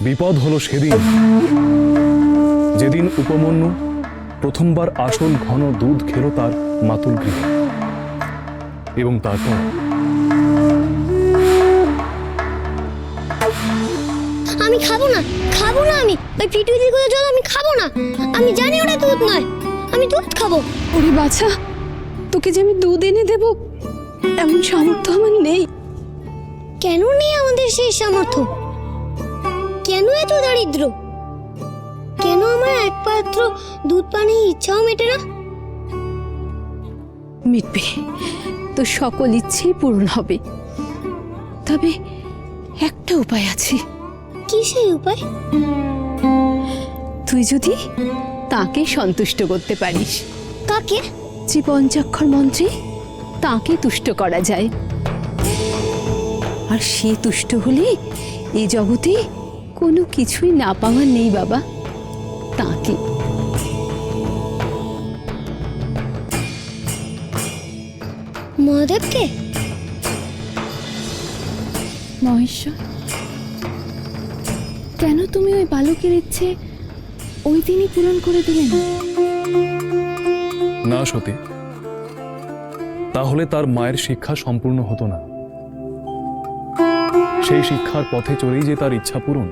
বিপদ হলো সেদিন। যেদিন উপমন্যু প্রথমবার আসল ঘন দুধ খেল তার মাতুল গৃহে। এবং তারপর আমি খাব না খাব না আমি। ওই পিটুইতির কথা জল আমি খাব না। আমি জানি ওটা দুধ নয়। আমি দুধ খাব। ওরে বাছা তোকে যে আমি দুধ এনে দেব এমন সামর্থ্য আমার নেই। কেন নেই আমাদের সেই সামর্থ্য? কেন এত দারিদ্র? কেন আমার এক পাত্র দুধ পানির ইচ্ছাও মেটে না? মিটবে। তো সকল ইচ্ছেই পূরণ হবে। তবে একটা উপায় আছে। কি সেই উপায়? তুই যদি তাকে সন্তুষ্ট করতে পারিস। কাকে যে পঞ্চাক্ষর মন্ত্রে তাকে তুষ্ট করা যায়। আর সে তুষ্ট হলে এই জগতে কোনো কিছুই না পাওয়ার নেই, বাবা। তাকে। মহাদেবকে? মহেশ্বর, কেন তুমি ওই বালকের ইচ্ছে ওই দিনই পূরণ করে দিলেন না, সতী। তাহলে তার মায়ের শিক্ষা সম্পূর্ণ হতো না। সেই শিক্ষার পথে চলেই যে তার ইচ্ছা পূরণ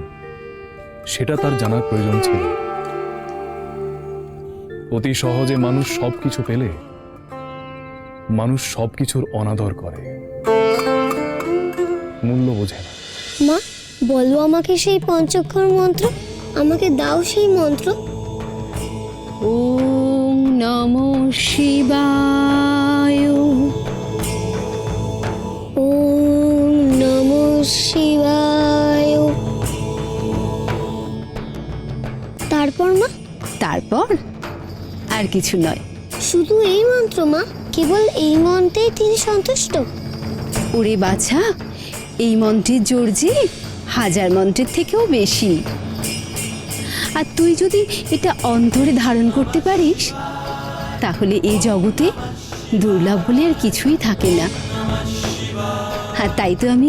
সেটা তার জানার প্রয়োজন ছিল। অতি সহজে মানুষ সবকিছু পেলে মানুষ সবকিছুর অনাদর করে। মূল্য বোঝে না। মা বলো আমাকে সেই পঞ্চক্ষর মন্ত্র? আমাকে দাও সেই মন্ত্র। ওম নমো শিবায়। তারপর আর কিছু নয়। শুধু এই মন্ত্র মা। কেবল এই মন্ত্রেই তিনি সন্তুষ্ট। ওরে বাছা এই মন্ত্রের জোর যে হাজার মন্ত্রের থেকেও বেশি। আর তুই যদি এটা অন্তরে ধারণ করতে পারিস তাহলে এই জগতে দুর্লভ বলে আর কিছুই থাকে না। আর তাই তো আমি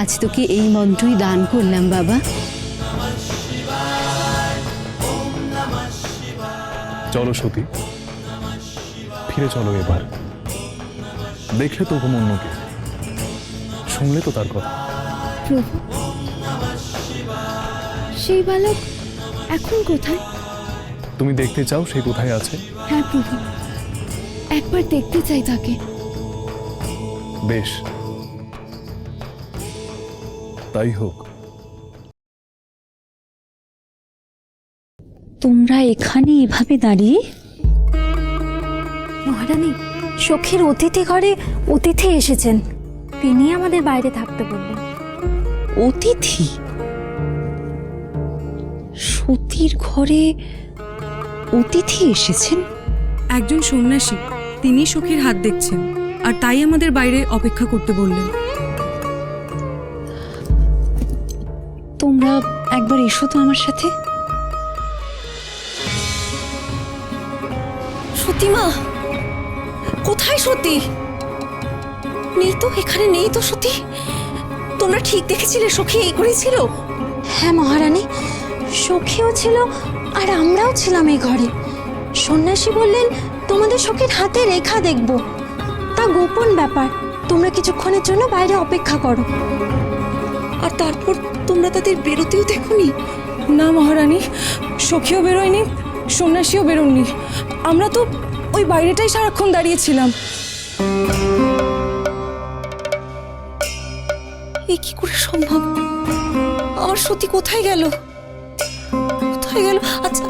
আজ তোকে এই মন্ত্রই দান করলাম বাবা। চলো সতী ফিরে চলো এবার। দেখলে তো উপমন্যকে শুনলে তো তার কথা। প্রভু সেই বালক এখন কোথায়? তুমি দেখতে চাও সে কোথায় আছে? হ্যাঁ প্রভু একবার দেখতে চাই তাকে। বেশ। তাই হোক। তোমরা এখানে এভাবে দাঁড়িয়ে? মহারানী সখীর অতিথি ঘরে অতিথি এসেছেন। তিনি আমাদের বাইরে থাকতে বললেন। অতিথি? সতীর ঘরে অতিথি এসেছেন? একজন সন্ন্যাসী তিনি সখীর হাত দেখছেন আর তাই আমাদের বাইরে অপেক্ষা করতে বললেন। তোমরা একবার এসো তো আমার সাথে। সতীমা কোথায় সতী নেই তো এখানে নেই তো সতী তোমরা ঠিক দেখেছিলে সখী এই করেছিল হ্যাঁ মহারানী সখীও ছিল আর আমরাও ছিলাম এই ঘরে। সন্ন্যাসী বললেন তোমাদের সখীর হাতে রেখা দেখব। তা গোপন ব্যাপার তোমরা কিছুক্ষণের জন্য বাইরে অপেক্ষা করো। আর তারপর তোমরা তাদের বেরোতেও দেখোনি? না মহারানী সখীও বেরোয়নি। সন্ন্যাসীও বেরোননি। আমরা তো ওই বাইরেটাই সারাক্ষণ দাঁড়িয়েছিলাম এ কি করে সম্ভব? আমার সতী কোথায় গেল? কোথায় গেল? আচ্ছা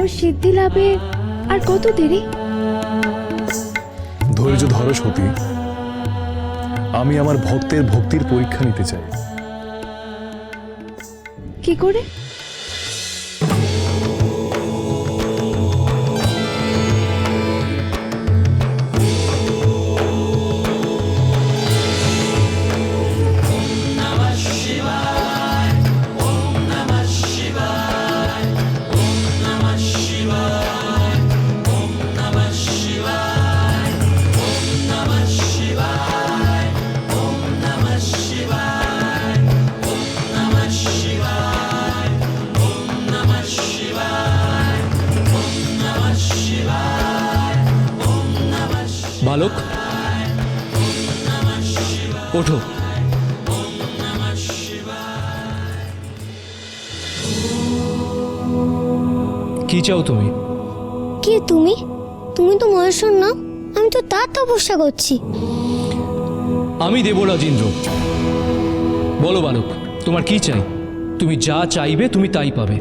ওর সিদ্ধি লাভে আর কত দেরি? ধৈর্য ধরো সতী। আমি আমার ভক্তের ভক্তির পরীক্ষা নিতে চাই। কি করে? ওঠো। কি চাও তুমি? কে তুমি? তুমি তো মহেশ্বর নাও আমি তো তার তপস্যা করছি। আমি দেবরাজ ইন্দ্র বলো বালক তোমার কি চাই? তুমি যা চাইবে তুমি তাই পাবে।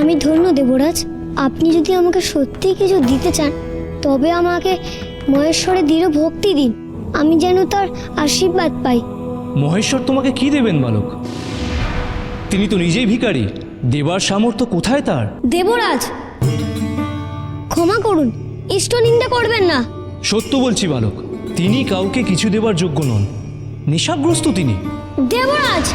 আমি ধন্য দেবরাজ আপনি যদি আমাকে সত্যি কিছু দিতে চান তবে আমাকে মহেশ্বরের দৃঢ় ভক্তি দিন। আমি যেন তার আশীর্বাদ পাই। মহেশ্বর তোমাকে কি দেবেন বালক? তিনি তো নিজেই ভিখারি। দেবার সামর্থ্য কোথায় তার? দেবরাজ! ক্ষমা করুন ইষ্ট নিন্দা করবেন না। সত্য বলছি বালক তিনি কাউকে কিছু দেবার যোগ্য নন। নেশাগ্রস্ত তিনি। দেবরাজ!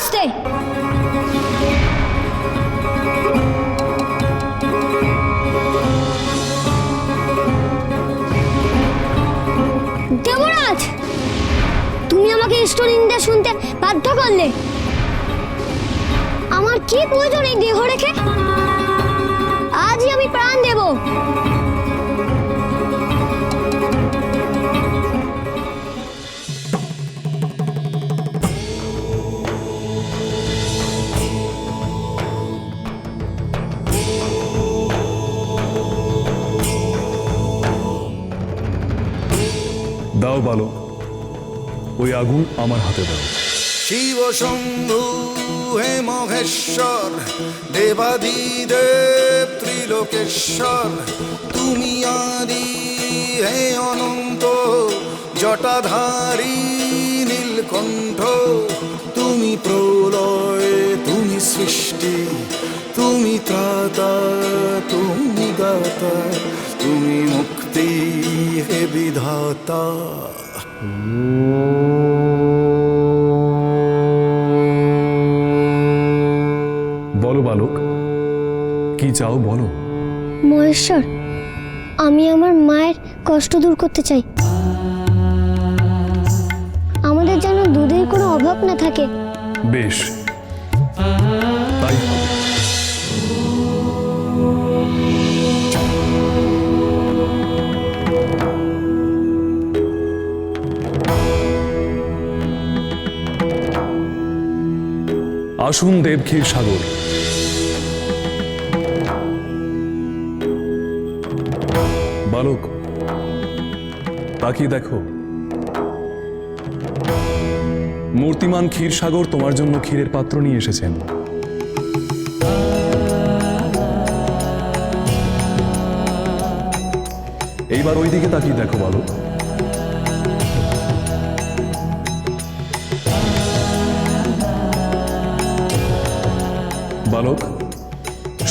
আসতে দেবরাজ, তুমি আমাকে ইষ্ট নিন্দা শুনতে বাধ্য করলে। আমার কি প্রয়োজন এই দেহ রেখে? আজই আমি প্রাণ দেব। দাও বালক ওই আগুন আমার হাতে দাও। শিব শম্ভু হে মহেশ্বর, দেবাদিদেব ত্রিলোকেশ্বর, তুমি আদি হে অনন্ত, জটাধারী নীলকণ্ঠ, তুমি প্রলয়, তুমি সৃষ্টি, তুমি ত্রাতা, তুমি বিধাতা। বলো বালক কি চাও বলো? মহেশ্বর আমি আমার মায়ের কষ্ট দূর করতে চাই। আমাদের যেন দুধের কোনো অভাব না থাকে। বেশ। আসুন দেবক্ষীর সাগর। বালক, তাকিয়ে দেখো। মূর্তিমান ক্ষীরসাগর তোমার জন্য ক্ষীরের পাত্র নিয়ে এসেছেন। এইবার ওই দিকে তাকিয়ে দেখো, বালক। বালক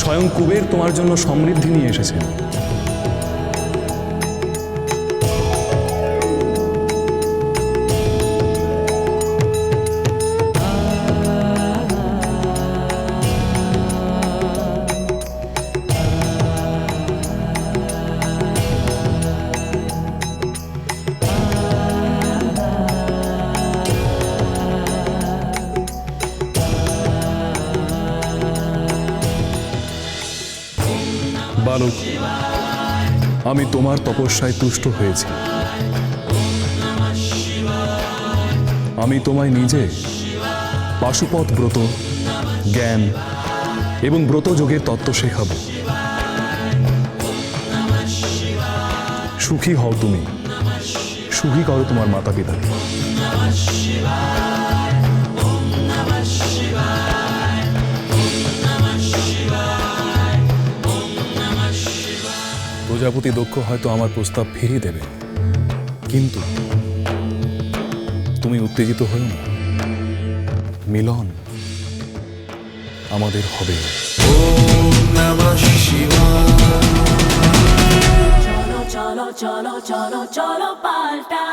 স্বয়ং কুবের তোমার জন্য সমৃদ্ধি নিয়ে এসেছেন। বালক আমি তোমার তপস্যায় তুষ্ট হয়েছি। আমি তোমায় নিজে পাশুপথ ব্রত, জ্ঞান এবং ব্রত যোগের তত্ত্ব শেখাবো। সুখী হও তুমি। সুখী করো তোমার মাতা পিতাকে প্রজাপতি দক্ষ হয়তো আমার প্রস্তাব ফিরিয়ে দেবে। কিন্তু তুমি উত্তেজিত হই না। মিলন আমাদের হবে। চলো চলো চলো চলো চলো পাল্টা.